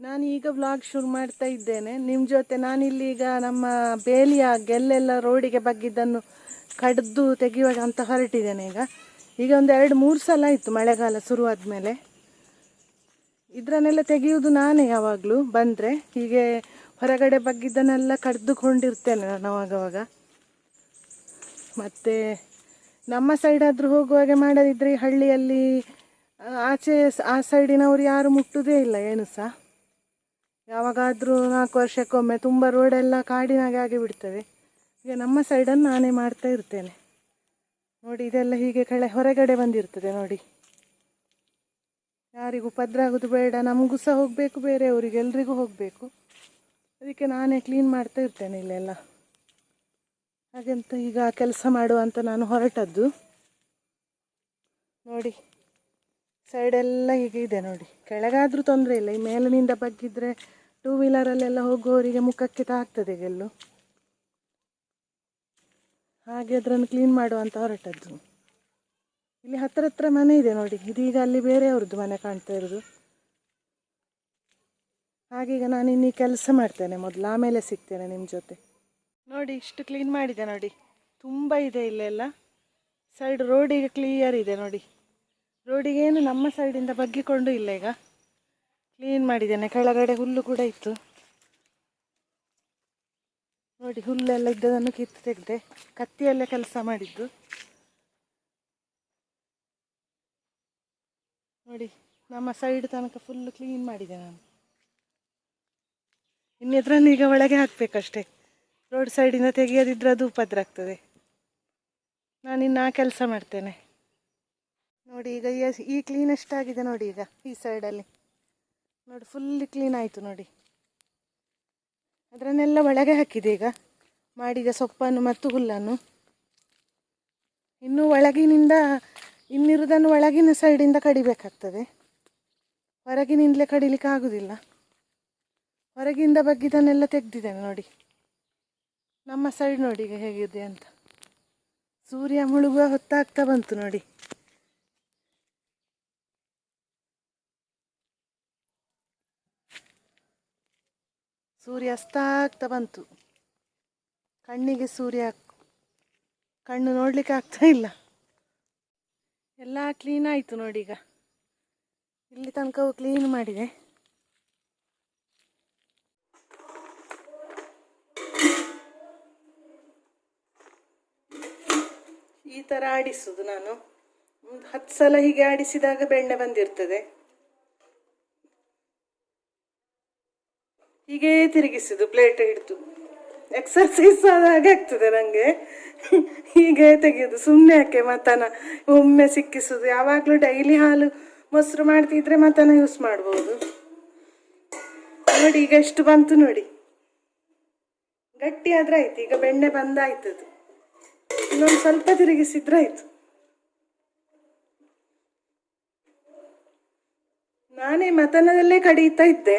ನಾನು ಈಗ ವ್ಲಾಗ್ ಶುರು ಮಾಡ್ತಾ ಇದ್ದೇನೆ. ನಿಮ್ಮ ಜೊತೆ ನಾನಿಲ್ಲಿ ಈಗ ನಮ್ಮ ಬೇಲಿಯ ಗೆಲ್ಲೆಲ್ಲ ರೋಡಿಗೆ ಬಗ್ಗಿದ್ದನ್ನು ಕಡ್ದು ತೆಗೆಯುವಾಗ ಅಂತ ಹೊರಟಿದ್ದೇನೆ ಈಗ. ಈಗ ಒಂದು ಎರಡು, ಮೂರು ಸಲ ಆಯಿತು ಮಳೆಗಾಲ ಶುರುವಾದ್ಮೇಲೆ. ಇದರನ್ನೆಲ್ಲ ತೆಗೆಯುವುದು ನಾನೇ ಯಾವಾಗಲೂ ಬಂದರೆ. ಹೀಗೆ ಹೊರಗಡೆ ಬಗ್ಗಿದ್ದನ್ನೆಲ್ಲ ಕಡ್ದುಕೊಂಡಿರ್ತೇನೆ ನಾನು ಆವಾಗವಾಗ ಮತ್ತು ನಮ್ಮ ಸೈಡ್ ಆದರೂ ಹೋಗುವಾಗೆ ಮಾಡದಿದ್ದರೆ ಹಳ್ಳಿಯಲ್ಲಿ ಆಚೆ, ಆ ಸೈಡಿನವರು ಯಾರು ಮುಟ್ಟುವುದೇ ಇಲ್ಲ, ಏನು ಸಹ ಯಾವಾಗಾದರೂ ನಾಲ್ಕು ವರ್ಷಕ್ಕೊಮ್ಮೆ ತುಂಬ ರೋಡೆಲ್ಲ ಕಾಡಿನಾಗೆ ಆಗಿ ಬಿಡ್ತವೆ ಈಗ ನಮ್ಮ ಸೈಡನ್ನು ನಾನೇ ಮಾಡ್ತಾ ಇರ್ತೇನೆ. ನೋಡಿ, ಇದೆಲ್ಲ ಹೀಗೆ ಕಳೆ, ಹೊರಗಡೆ ಬಂದಿರ್ತದೆ ನೋಡಿ. ಯಾರಿಗೂ ಪದ್ರ ಆಗೋದು ಬೇಡ, ನಮಗೂ ಸಹ ಹೋಗಬೇಕು ಬೇರೆಯವರಿಗೆ ಎಲ್ರಿಗೂ ಹೋಗಬೇಕು. ಅದಕ್ಕೆ ನಾನೇ ಕ್ಲೀನ್ ಮಾಡ್ತಾ ಇರ್ತೇನೆ ಇಲ್ಲೆಲ್ಲ. ಹಾಗೆಂತ ಈಗ ಕೆಲಸ ಮಾಡುವಂತ ನಾನು ಹೊರಟದ್ದು. ನೋಡಿ ಸೈಡೆಲ್ಲ ಹೀಗೆ ಇದೆ ನೋಡಿ. ಕೆಳಗಾದರೂ ತೊಂದರೆ ಇಲ್ಲ. ಈ ಮೇಲಿನಿಂದ ಬಗ್ಗಿದ್ರೆ ಟೂ ವೀಲರಲ್ಲೆಲ್ಲ ಹೋಗುವವರಿಗೆ ಮುಖಕ್ಕೆ ತಾಗ್ತದೆ ಗೆಲ್ಲು. ಹಾಗೆ ಅದನ್ನು ಕ್ಲೀನ್ ಮಾಡುವಂತ ಹೊರಟದ್ದು. ಇಲ್ಲಿ ಹತ್ರ ಹತ್ರ ಮನೆ ಇದೆ ನೋಡಿ. ಇದೀಗ ಅಲ್ಲಿ ಬೇರೆಯವ್ರದ್ದು ಮನೆ ಕಾಣ್ತಾ ಇರೋದು. ಹಾಗೀಗ ನಾನು ಇನ್ನೀ ಕೆಲಸ ಮಾಡ್ತೇನೆ ಮೊದಲು, ಆಮೇಲೆ ಸಿಗ್ತೇನೆ ನಿಮ್ಮ ಜೊತೆ. ನೋಡಿ, ಇಷ್ಟು ಕ್ಲೀನ್ ಮಾಡಿದೆ ನೋಡಿ. ತುಂಬ ಇದೆ ಇಲ್ಲೆಲ್ಲ. ಸೈಡ್ ರೋಡಿಗೆ ಕ್ಲಿಯರ್ ಇದೆ ನೋಡಿ. ರೋಡಿಗೇನು ನಮ್ಮ ಸೈಡಿಂದ ಬಗ್ಗಿಕೊಂಡು ಇಲ್ಲ ಈಗ. ಕ್ಲೀನ್ ಮಾಡಿದ್ದೇನೆ. ಕೆಳಗಡೆ ಹುಲ್ಲು ಕೂಡ ಇತ್ತು. ನೋಡಿ, ಹುಲ್ಲೆಲ್ಲ ಇದ್ದದನ್ನು ಕಿತ್ತು ತೆಗೆದೆ ಕತ್ತಿಯಲ್ಲೇ ಕೆಲಸ ಮಾಡಿದ್ದು. ನೋಡಿ, ನಮ್ಮ ಸೈಡ್ ತನಕ ಫುಲ್ಲು ಕ್ಲೀನ್ ಮಾಡಿದೆ ನಾನು. ಇನ್ನಿದ್ರನ್ನು ಈಗ ಒಳಗೆ ಹಾಕಬೇಕಷ್ಟೆ. ರೋಡ್ ಸೈಡಿಂದ ತೆಗೆಯದಿದ್ರೆ ಅದು ಉಪದ್ರ ಆಗ್ತದೆ ನಾನಿನ್ನು ಆ ಕೆಲಸ ಮಾಡ್ತೇನೆ. ನೋಡಿ, ಈಗ ಈ- ಕ್ಲೀನ್ ಎಷ್ಟಾಗಿದೆ ನೋಡಿ ಈಗ, ಈ ಸೈಡಲ್ಲಿ ನೋಡಿ ಫುಲ್ ಕ್ಲೀನ್ ಆಯಿತು ನೋಡಿ. ಅದರನ್ನೆಲ್ಲ ಒಳಗೆ ಹಾಕಿದೆ ಈಗ. ಮಾಡಿದ ಸೊಪ್ಪನ್ನು ಮತ್ತು ಹುಲ್ಲನ್ನು. ಇನ್ನು ಒಳಗಿನಿಂದ ಇನ್ನಿರುವುದನ್ನು ಒಳಗಿನ ಸೈಡಿಂದ ಕಡಿಬೇಕಾಗ್ತದೆ. ಹೊರಗಿನಿಂದಲೇ ಕಡಿಲಿಕ್ಕೆ ಆಗೋದಿಲ್ಲ. ಹೊರಗಿಂದ ಬಗ್ಗಿದನ್ನೆಲ್ಲ ತೆಗೆದಿದ್ದೇನೆ ನೋಡಿ. ನಮ್ಮ ಸೈಡ್ ನೋಡಿ ಈಗ ಹೇಗಿದೆ ಅಂತ. ಸೂರ್ಯ ಮುಳುಗುವ ಹೊತ್ತಾಗ್ತಾ ಬಂತು ನೋಡಿ. ಸೂರ್ಯ ಅಸ್ತಾಗ್ತಾ ಬಂತು. ಕಣ್ಣಿಗೆ ಸೂರ್ಯ ಕಣ್ಣು ನೋಡಲಿಕ್ಕೆ ಆಗ್ತಾ ಇಲ್ಲ. ಎಲ್ಲ ಕ್ಲೀನ್ ಆಯಿತು ನೋಡಿ ಈಗ. ಇಲ್ಲಿ ತನಕವು ಕ್ಲೀನ್ ಮಾಡಿದೆ. ಈ ಥರ ಆಡಿಸುದು ನಾನು. ಹತ್ತು ಸಲ ಹೀಗೆ ಆಡಿಸಿದಾಗ ಬೆಣ್ಣೆ ಬಂದಿರ್ತದೆ. ಹೀಗೆ ತಿರುಗಿಸುದು ಪ್ಲೇಟ್ ಹಿಡಿದು. ಎಕ್ಸರ್ಸೈಸ್ ಆದ ಹಾಗೆ ಆಗ್ತದೆ ನನಗೆ ಹೀಗೆ ತೆಗೆಯೋದು. ಸುಮ್ಮನೆ ಯಾಕೆ ಮತನ? ಒಮ್ಮೆ ಸಿಕ್ಕಿಸೋದು. ಯಾವಾಗಲೂ ಡೈಲಿ ಹಾಲು ಮೊಸರು ಮಾಡ್ತಿದ್ರೆ ಮತನ ಯೂಸ್ ಮಾಡ್ಬೋದು. ನೋಡಿ, ಈಗ ಎಷ್ಟು ಬಂತು ನೋಡಿ. ಗಟ್ಟಿ ಆದ್ರೆ ಆಯ್ತು. ಈಗ ಬೆಣ್ಣೆ ಬಂದಾಯ್ತದು. ಇನ್ನೊಂದು ಸ್ವಲ್ಪ ತಿರುಗಿಸಿದ್ರೆ ಆಯ್ತು. ನಾನೇ ಮತನದಲ್ಲೇ ಕಡಿತಾ ಇದ್ದೆ.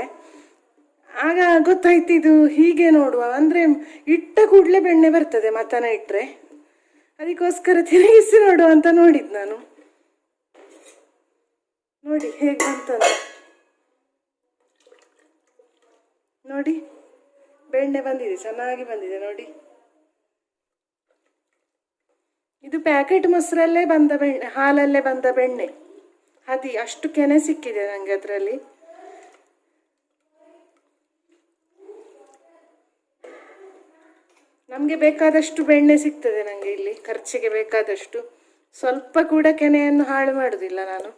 ಆಗ ಗೊತ್ತಾಯ್ತು ಇದು ಹೀಗೆ ನೋಡುವ. ಅಂದರೆ ಇಟ್ಟ ಕೂಡಲೇ ಬೆಣ್ಣೆ ಬರ್ತದೆ ಮತನ ಇಟ್ಟರೆ ಅದಕ್ಕೋಸ್ಕರ ತಿರುಗಿಸಿ ನೋಡುವ ಅಂತ ನೋಡಿದ್ದು ನಾನು. ನೋಡಿ ಹೇಗೆ ಬಂತಂತ ನೋಡಿ, ಬೆಣ್ಣೆ ಬಂದಿದೆ, ಚೆನ್ನಾಗಿ ಬಂದಿದೆ, ನೋಡಿ. ಇದು ಪ್ಯಾಕೆಟ್ ಮೊಸರಲ್ಲೇ ಬಂದ ಬೆಣ್ಣೆ, ಹಾಲಲ್ಲೇ ಬಂದ ಬೆಣ್ಣೆ. ಹದಿ ಅಷ್ಟು ಕೆನೆ ಸಿಕ್ಕಿದೆ ನನಗೆ ಅದರಲ್ಲಿ. ನಮಗೆ ಬೇಕಾದಷ್ಟು ಬೆಣ್ಣೆ ಸಿಗ್ತದೆ ನನಗೆ ಇಲ್ಲಿ, ಖರ್ಚಿಗೆ ಬೇಕಾದಷ್ಟು. ಸ್ವಲ್ಪ ಕೂಡ ಕೆನೆಯನ್ನು ಹಾಳು ಮಾಡುವುದಿಲ್ಲ ನಾನು.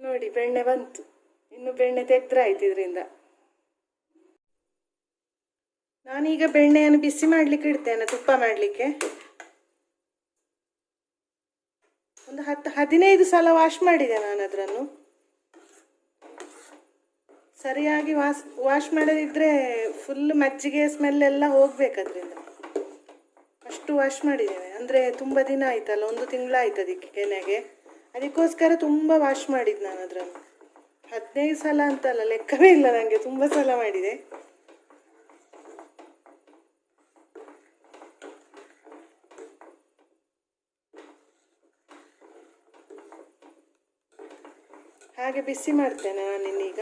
ನೋಡಿ, ಬೆಣ್ಣೆ ಬಂತು. ಇನ್ನು ಬೆಣ್ಣೆ ತೆಗ್ದ್ರೆ ಆಯ್ತು ಇದರಿಂದ. ನಾನೀಗ ಬೆಣ್ಣೆಯನ್ನು ಬಿಸಿ ಮಾಡಲಿಕ್ಕೆ ಇಡ್ತೇನೆ, ತುಪ್ಪ ಮಾಡಲಿಕ್ಕೆ. ಒಂದು ಹತ್ತು, ಹದಿನೈದು ಸಲ ವಾಶ್ ಮಾಡಿದೆ ನಾನು ಅದನ್ನು ಸರಿಯಾಗಿ ವಾಶ್ ವಾಶ್ ಮಾಡೋದಿದ್ರೆ ಫುಲ್ ಮಜ್ಜಿಗೆ ಸ್ಮೆಲ್ ಎಲ್ಲ ಹೋಗಬೇಕದ್ರಿಂದ ಅಷ್ಟು ವಾಶ್ ಮಾಡಿದ್ದೇನೆ ಅಂದರೆ ತುಂಬ ದಿನ ಆಯ್ತಲ್ಲ, ಒಂದು ತಿಂಗಳಾಯ್ತು ಅದಕ್ಕೆ ಕೆನೆಗೆ. ಅದಕ್ಕೋಸ್ಕರ ತುಂಬ ವಾಶ್ ಮಾಡಿದ್ದು ನಾನು ಅದರಲ್ಲಿ. ಹದಿನೈದು ಸಲ ಅಂತಲ್ಲ, ಲೆಕ್ಕವೇ ಇಲ್ಲ ನನಗೆ ತುಂಬ ಸಲ ಮಾಡಿದೆ. ಹಾಗೆ ಬಿಸಿ ಮಾಡ್ತೇನೆ ನಾನಿನ್ನೀಗ.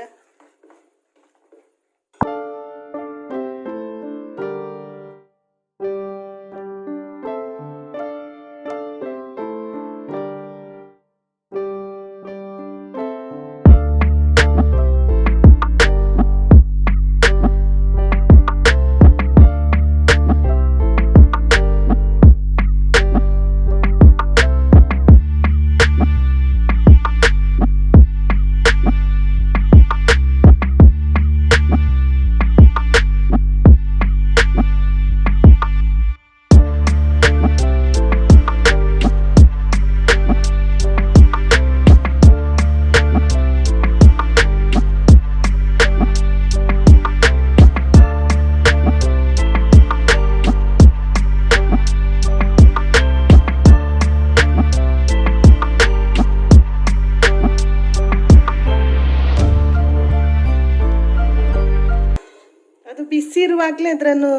ಇರುವಾಗಲೇ ಅದನ್ನು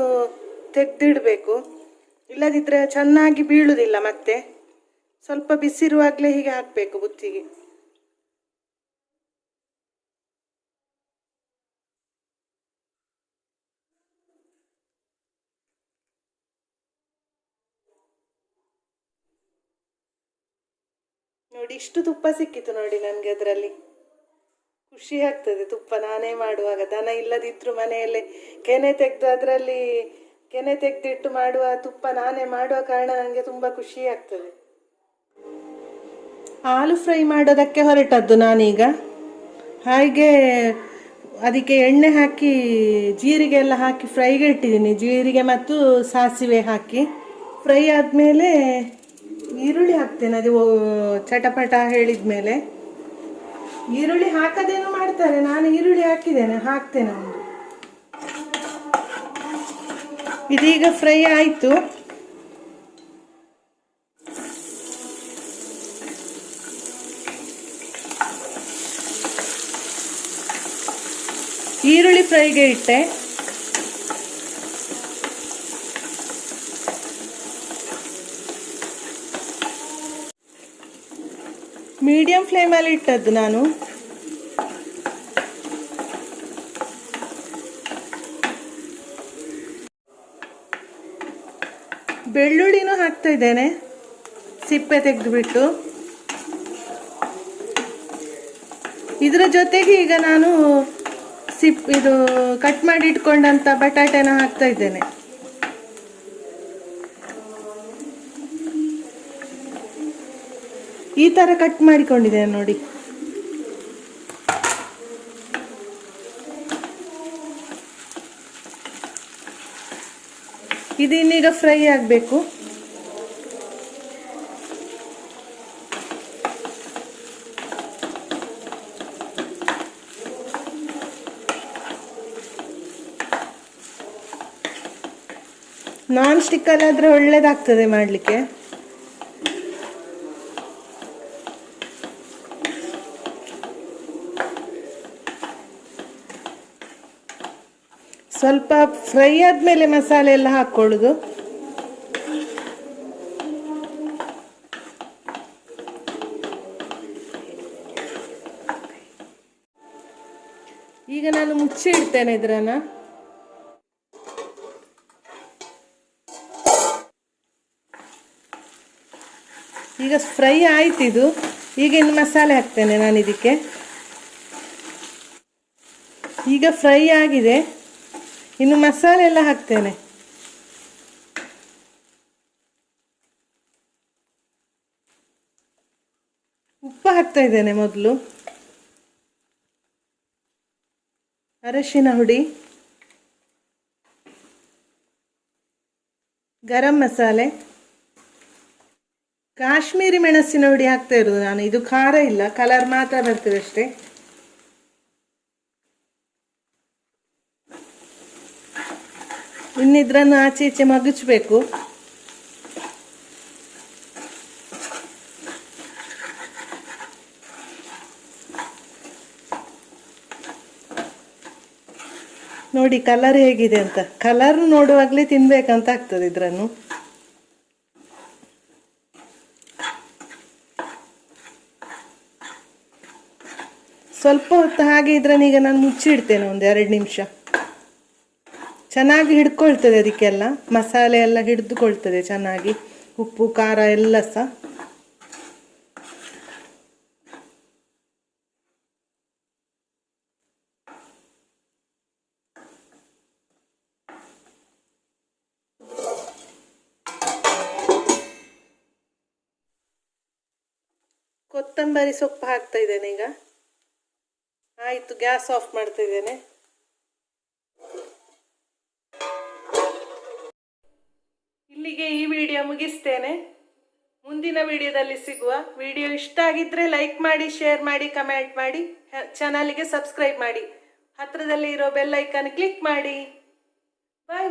ತೆಗೆದಿಡಬೇಕು. ಇಲ್ಲದಿದ್ದರೆ ಚೆನ್ನಾಗಿ ಬೀಳುವುದಿಲ್ಲ ಮತ್ತೆ. ಸ್ವಲ್ಪ ಬಿಸಿರುವಾಗಲೇ ಹೀಗೆ ಹಾಕಬೇಕು ಬುತ್ತಿಗೆ. ನೋಡಿ, ಇಷ್ಟು ತುಪ್ಪ ಸಿಕ್ಕಿತು ನೋಡಿ ನನಗೆ ಅದರಲ್ಲಿ. ಖುಷಿ ಆಗ್ತದೆ, ತುಪ್ಪ ನಾನೇ ಮಾಡುವಾಗ. ದನ ಇಲ್ಲದಿದ್ರು ಮನೆಯಲ್ಲೇ ಕೆನೆ ತೆಗೆದು ಅದರಲ್ಲಿ ಕೆನೆ ತೆಗೆದಿಟ್ಟು ಮಾಡುವ ತುಪ್ಪ ನಾನೇ ಮಾಡುವ ಕಾರಣ ನನಗೆ ತುಂಬ ಖುಷಿ ಆಗ್ತದೆ. ಹಾಲು ಫ್ರೈ ಮಾಡೋದಕ್ಕೆ ಹೊರಟದ್ದು ನಾನೀಗ. ಹಾಗೆ ಅದಕ್ಕೆ ಎಣ್ಣೆ ಹಾಕಿ ಜೀರಿಗೆ ಎಲ್ಲ ಹಾಕಿ ಫ್ರೈಗೆ ಇಟ್ಟಿದ್ದೀನಿ. ಜೀರಿಗೆ ಮತ್ತು ಸಾಸಿವೆ ಹಾಕಿ. ಫ್ರೈ ಆದಮೇಲೆ ಈರುಳ್ಳಿ ಹಾಕ್ತೇನೆ. ಅದು ಚಟಪಟ ಹೇಳಿದ ಮೇಲೆ ಈರುಳ್ಳಿ ಹಾಕದೇನು ಮಾಡ್ತಾರೆ. ನಾನು ಈರುಳ್ಳಿ ಹಾಕಿದ್ದೇನೆ. ಹಾಕ್ತೇನೆ ಇದೀಗ ಫ್ರೈ ಆಯಿತು. ಈರುಳ್ಳಿ ಫ್ರೈಗೆ ಇಟ್ಟೆ. ಮೀಡಿಯಂ ಫ್ಲೇಮಲ್ಲಿ ಇಟ್ಟದ್ದು ನಾನು. ಬೆಳ್ಳುಳ್ಳಿನೂ ಹಾಕ್ತಾ ಇದ್ದೇನೆ. ಸಿಪ್ಪೆ ತೆಗೆದುಬಿಟ್ಟು. ಇದರ ಜೊತೆಗೆ ಈಗ ನಾನು ಸಿಪ್ ಇದು ಕಟ್ ಮಾಡಿ ಇಟ್ಕೊಂಡಂಥ ಬಟಾಟೆನ ಹಾಕ್ತಾ ಇದ್ದೇನೆ. ಈ ತರ ಕಟ್ ಮಾಡಿಕೊಂಡಿದ್ದೇನೆ ನೋಡಿ. ಇದು ಇನ್ನೀಗ ಫ್ರೈ ಆಗಬೇಕು. ನಾನ್ ಸ್ಟಿಕ್ಕಲ್ಲಾದರೆ ಒಳ್ಳೇದಾಗ್ತದೆ ಮಾಡಲಿಕ್ಕೆ. ಸ್ವಲ್ಪ ಫ್ರೈ ಆದಮೇಲೆ ಮಸಾಲೆ ಎಲ್ಲ ಹಾಕ್ಕೊಳ್ಳೋದು ಈಗ ನಾನು ಮುಚ್ಚಿ ಇಡ್ತೇನೆ ಇದ್ರನ್ನ. ಈಗ ಫ್ರೈ ಆಯ್ತು ಇದು ಈಗ ಇನ್ನು ಮಸಾಲೆ ಹಾಕ್ತೇನೆ ನಾನು ಇದಕ್ಕೆ ಈಗ ಫ್ರೈ ಆಗಿದೆ. ಇನ್ನು ಮಸಾಲೆ ಎಲ್ಲ ಹಾಕ್ತೇನೆ. ಉಪ್ಪು ಹಾಕ್ತಾ ಇದ್ದೇನೆ ಮೊದಲು. ಅರಶಿನ ಹುಡಿ. ಗರಂ ಮಸಾಲೆ. ಕಾಶ್ಮೀರಿ ಮೆಣಸಿನ ಹುಡಿ ಹಾಕ್ತಾ ಇರೋದು ನಾನು. ಇದು ಖಾರ ಇಲ್ಲ ಕಲರ್ ಮಾತ್ರ ಬರ್ತದೆ ಅಷ್ಟೇ. ಇನ್ನಿದ್ರನ್ನು ಆಚೆ ಈಚೆ ಮಗುಚಬೇಕು ನೋಡಿ ಕಲರ್ ಹೇಗಿದೆ ಅಂತ. ಕಲರ್ ನೋಡುವಾಗಲೇ ತಿನ್ಬೇಕಂತ ಆಗ್ತದೆ ಇದ್ರನ್ನು. ಸ್ವಲ್ಪ ಹೊತ್ತು ಹಾಗೆ ಇದ್ರನ್ನ ಈಗ ನಾನು ಮುಚ್ಚಿಡ್ತೇನೆ ಒಂದು ಎರಡು ನಿಮಿಷ. ಚೆನ್ನಾಗಿ ಹಿಡ್ಕೊಳ್ತದೆ ಅದಕ್ಕೆಲ್ಲ. ಮಸಾಲೆ ಎಲ್ಲ ಹಿಡಿದುಕೊಳ್ತದೆ ಚೆನ್ನಾಗಿ. ಉಪ್ಪು, ಖಾರ ಎಲ್ಲ ಸಹ. ಕೊತ್ತಂಬರಿ ಸೊಪ್ಪು ಹಾಕ್ತಾ ಇದ್ದೇನೆ ಈಗ. ಆಯಿತು, ಗ್ಯಾಸ್ ಆಫ್ ಮಾಡ್ತಾ ಇದ್ದೇನೆ. ಇಲ್ಲಿಗೆ ಈ ವಿಡಿಯೋ ಮುಗಿಸ್ತೇನೆ. ಮುಂದಿನ ವಿಡಿಯೋದಲ್ಲಿ ಸಿಗುವ ವಿಡಿಯೋ ಇಷ್ಟ ಆಗಿದ್ರೆ ಲೈಕ್ ಮಾಡಿ ಶೇರ್ ಮಾಡಿ ಕಮೆಂಟ್ ಮಾಡಿ ಚಾನಲ್ಗೆ ಸಬ್ಸ್ಕ್ರೈಬ್ ಮಾಡಿ. ಹತ್ತಿರದಲ್ಲಿ ಇರೋ ಬೆಲ್ ಐಕನ್ ಕ್ಲಿಕ್ ಮಾಡಿ. ಬಾಯ್